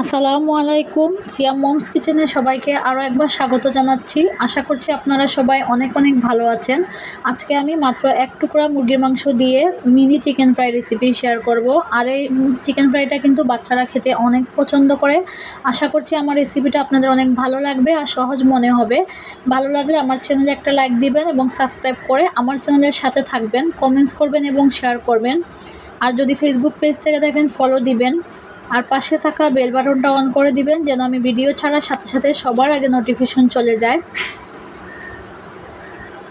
আসসালামু আলাইকুম। সিয়াম মমস কিচেনে সবাইকে আরও একবার স্বাগত জানাচ্ছি। আশা করছি আপনারা সবাই অনেক অনেক ভালো আছেন। আজকে আমি মাত্র এক টুকরা মুরগির মাংস দিয়ে mini chicken fry recipe share করব। আর এই চিকেন ফ্রাইটা কিন্তু বাচ্চারা খেতে অনেক পছন্দ করে। আশা করছি আমার রেসিপিটা আপনাদের অনেক ভালো লাগবে আর সহজ মনে হবে। ভালো লাগলে আমার চ্যানেলে একটা লাইক দিবেন এবং সাবস্ক্রাইব করে আমার চ্যানেলের সাথে থাকবেন, কমেন্টস করবেন এবং শেয়ার করবেন। আর যদি ফেসবুক পেজ থেকে দেখেন ফলো দিবেন। আর পাশে থাকা বেল বাটনটা অন করে দিবেন, যেন আমি ভিডিও ছাড়ার সাথে সাথে সবার আগে নোটিফিকেশন চলে যায়।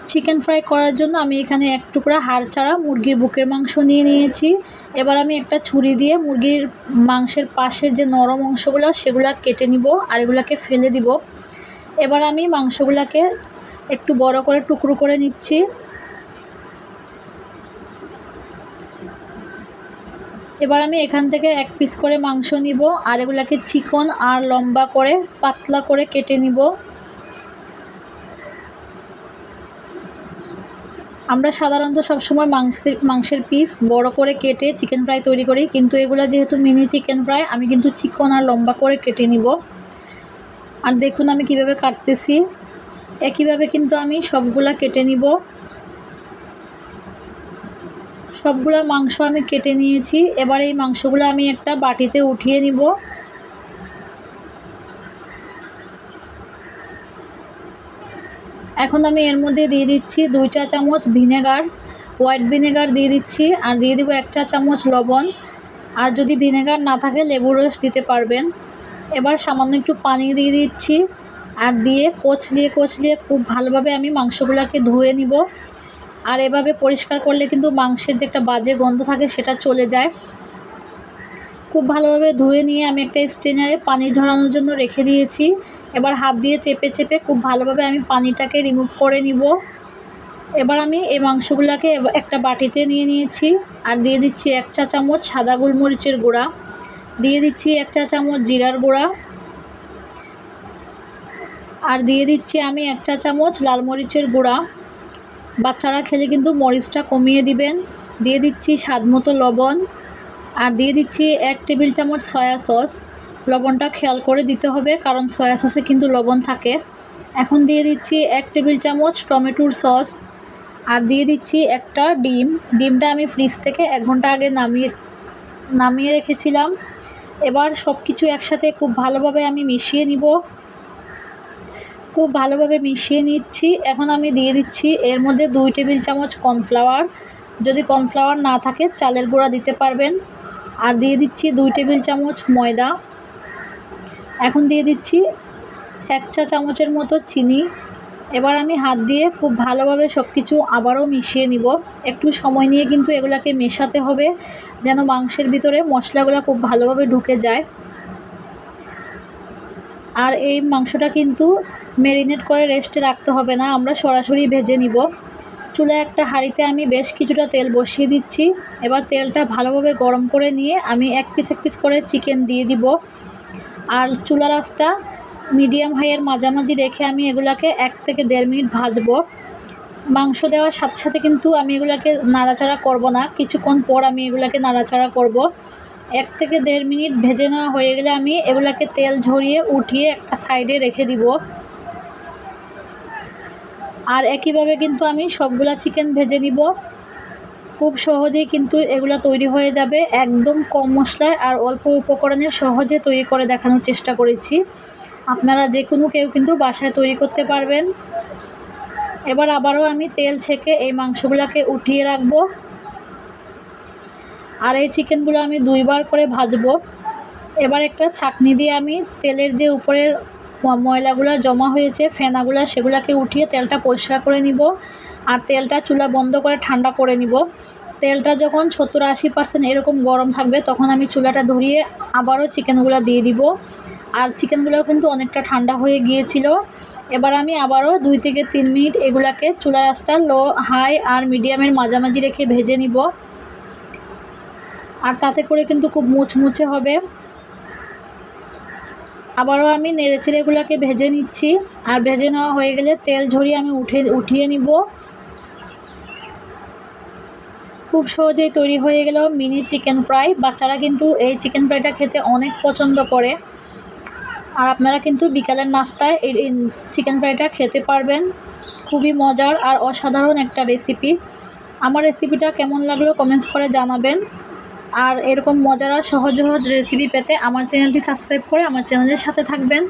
চিকেন ফ্রাই করার জন্য আমি এখানে এক টুকরা হাড় ছাড়া মুরগির বুকের মাংস নিয়ে নিয়েছি। এবার আমি একটা ছুরি দিয়ে মুরগির মাংসের পাশের যে নরম অংশগুলো, সেগুলো কেটে নিব আর এগুলোকে ফেলে দিব। এবার আমি মাংসগুলোকে একটু বড় করে টুকরো করে নিচ্ছি। এবার আমি এখান থেকে এক পিস করে মাংস নিব, আর এগুলাকে চিকন আর লম্বা করে পাতলা করে কেটে নিব। আমরা সাধারণত সবসময় মাংসের মাংসের পিস বড় করে কেটে চিকেন ফ্রাই তৈরি করি, কিন্তু এগুলো যেহেতু মিনি চিকেন ফ্রাই আমি কিন্তু চিকন আর লম্বা করে কেটে নিব। আর দেখুন আমি কীভাবে কাটতেছি। একইভাবে কিন্তু আমি সবগুলা কেটে নিব। সবগুলো মাংস আমি কেটে নিয়েছি। এবার এই মাংসগুলো আমি একটা বাটিতে উঠিয়ে নিব। এখন আমি এর মধ্যে দিয়ে দিচ্ছি দুই চা চামচ ভিনেগার, হোয়াইট ভিনেগার দিয়ে দিচ্ছি আর দিয়ে দিব এক চা চামচ লবণ। আর যদি ভিনেগার না থাকে, লেবুর রস দিতে পারবেন। এবার সামান্য একটু পানি দিয়ে দিচ্ছি। আর দিয়ে কচলিয়ে কচলিয়ে খুব ভালোভাবে আমি মাংসগুলোকে ধুয়ে নিব। আর এভাবে পরিষ্কার করলে কিন্তু মাংসের যে একটা বাজে গন্ধ থাকে সেটা চলে যায়। খুব ভালোভাবে ধুয়ে নিয়ে আমি একটা স্টেনারে পানি ঝরানোর জন্য রেখে দিয়েছি। এবার হাত দিয়ে চেপে চেপে খুব ভালোভাবে আমি পানিটাকে রিমুভ করে নিব। এবার আমি এই মাংসগুলোকে একটা বাটিতে নিয়ে নিয়েছি। আর দিয়ে দিচ্ছি এক চা চামচ সাদা গোলমরিচের গুঁড়া। দিয়ে দিচ্ছি এক চা চামচ জিরার গুঁড়া। আর দিয়ে দিচ্ছি আমি এক চা চামচ লাল মরিচের গুঁড়া। বাচ্চারা খেলে কিন্তু মরিচটা কমিয়ে দিবেন। দিয়ে দিচ্ছি স্বাদ মতো লবণ। আর দিয়ে দিচ্ছি এক টেবিল চামচ সয়া সস। লবণটা খেয়াল করে দিতে হবে, কারণ সয়া সসে কিন্তু লবণ থাকে। এখন দিয়ে দিচ্ছি এক টেবিল চামচ টমেটোর সস। আর দিয়ে দিচ্ছি একটা ডিম। ডিমটা আমি ফ্রিজ থেকে এক ঘণ্টা আগে নামিয়ে নামিয়ে রেখেছিলাম। এবার সব কিছু একসাথে খুব ভালোভাবে আমি মিশিয়ে নিব। খুব ভালোভাবে মিশিয়ে নিচ্ছি। এখন আমি দিয়ে দিচ্ছি এর মধ্যে দুই টেবিল চামচ কর্নফ্লাওয়ার। যদি কর্নফ্লাওয়ার না থাকে, চালের গুঁড়া দিতে পারবেন। আর দিয়ে দিচ্ছি দুই টেবিল চামচ ময়দা। এখন দিয়ে দিচ্ছি এক চা চামচের মতো চিনি। এবার আমি হাত দিয়ে খুব ভালোভাবে সব কিছু আবারও মিশিয়ে নিব। একটু সময় নিয়ে কিন্তু এগুলাকে মেশাতে হবে, যেন মাংসের ভিতরে মশলাগুলো খুব ভালোভাবে ঢুকে যায়। আর এই মাংসটা কিন্তু ম্যারিনেট করে রেস্টে রাখতে হবে না, আমরা সরাসরি ভেজে নিব। চুলায় একটা হাঁড়িতে আমি বেশ কিছুটা তেল বসিয়ে দিচ্ছি। এবার তেলটা ভালোভাবে গরম করে নিয়ে আমি এক পিস এক পিস করে চিকেন দিয়ে দিব। আর চুলা রাসটা মিডিয়াম হাইয়ের মাঝামাঝি রেখে আমি এগুলাকে এক থেকে দেড় মিনিট ভাজবো। মাংস দেওয়ার সাথে সাথে কিন্তু আমি এগুলাকে নাড়াচাড়া করব না, কিছুক্ষণ পর আমি এগুলাকে নাড়াচাড়া করব। এক থেকে দেড় মিনিট ভেজে নেওয়া হয়ে গেলে আমি এগুলাকে তেল ঝরিয়ে উঠিয়ে একটা সাইডে রেখে দিব। আর একইভাবে কিন্তু আমি সবগুলা চিকেন ভেজে নিব। খুব সহজেই কিন্তু এগুলো তৈরি হয়ে যাবে। একদম কম মশলায় আর অল্প উপকরণে সহজে তৈরি করে দেখানোর চেষ্টা করেছি। আপনারা যে কোনো কেউ কিন্তু বাসায় তৈরি করতে পারবেন। এবার আবারও আমি তেল ছেঁকে এই মাংসগুলোকে উঠিয়ে রাখব। আর এই চিকেনগুলো আমি দুইবার করে ভাজবো। এবার একটা ছাকনি দিয়ে আমি তেলের যে উপরের ময়লাগুলো জমা হয়েছে, ফেনাগুলো, সেগুলোকে উঠিয়ে তেলটা পরিষ্কার করে নিব। আর তেলটা চুলা বন্ধ করে ঠান্ডা করে নিব। তেলটা যখন সত্তর আশি পার্সেন্ট এরকম গরম থাকবে, তখন আমি চুলাটা ধরিয়ে আবারও চিকেনগুলো দিয়ে দিব। আর চিকেনগুলো কিন্তু অনেকটা ঠান্ডা হয়ে গিয়েছিল। এবার আমি আবারও দুই থেকে তিন মিনিট এগুলাকে চুলা রাস্তা লো, হাই আর মিডিয়ামের মাঝামাঝি রেখে ভেজে নিব। আর তাতে করে কিন্তু খুব মুচমুচে হবে। আবারও আমি নেড়েচেড়ে এগুলোকে ভেজে নিচ্ছি। আর ভেজে নেওয়া হয়ে গেলে তেল ঝরিয়ে আমি উঠে, উঠিয়ে নিব। খুব সহজেই তৈরি হয়ে গেল মিনি চিকেন ফ্রাই। বাচ্চারা কিন্তু এই চিকেন ফ্রাইটা খেতে অনেক পছন্দ করে। আর আপনারা কিন্তু বিকালের নাস্তায় এই চিকেন ফ্রাইটা খেতে পারবেন। খুবই মজার আর অসাধারণ একটা রেসিপি। আমার রেসিপিটা কেমন লাগল কমেন্টস করে জানাবেন। আর এরকম মজার আর সহজ সহজ রেসিপি পেতে আমার চ্যানেলটি সাবস্ক্রাইব করে আমার চ্যানেলের সাথে থাকবেন।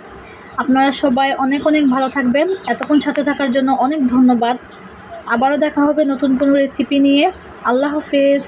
আপনারা সবাই অনেক অনেক ভালো থাকবেন। এতক্ষণ সাথে থাকার জন্য অনেক ধন্যবাদ। আবারও দেখা হবে নতুন কোনো রেসিপি নিয়ে। আল্লাহ হাফেজ।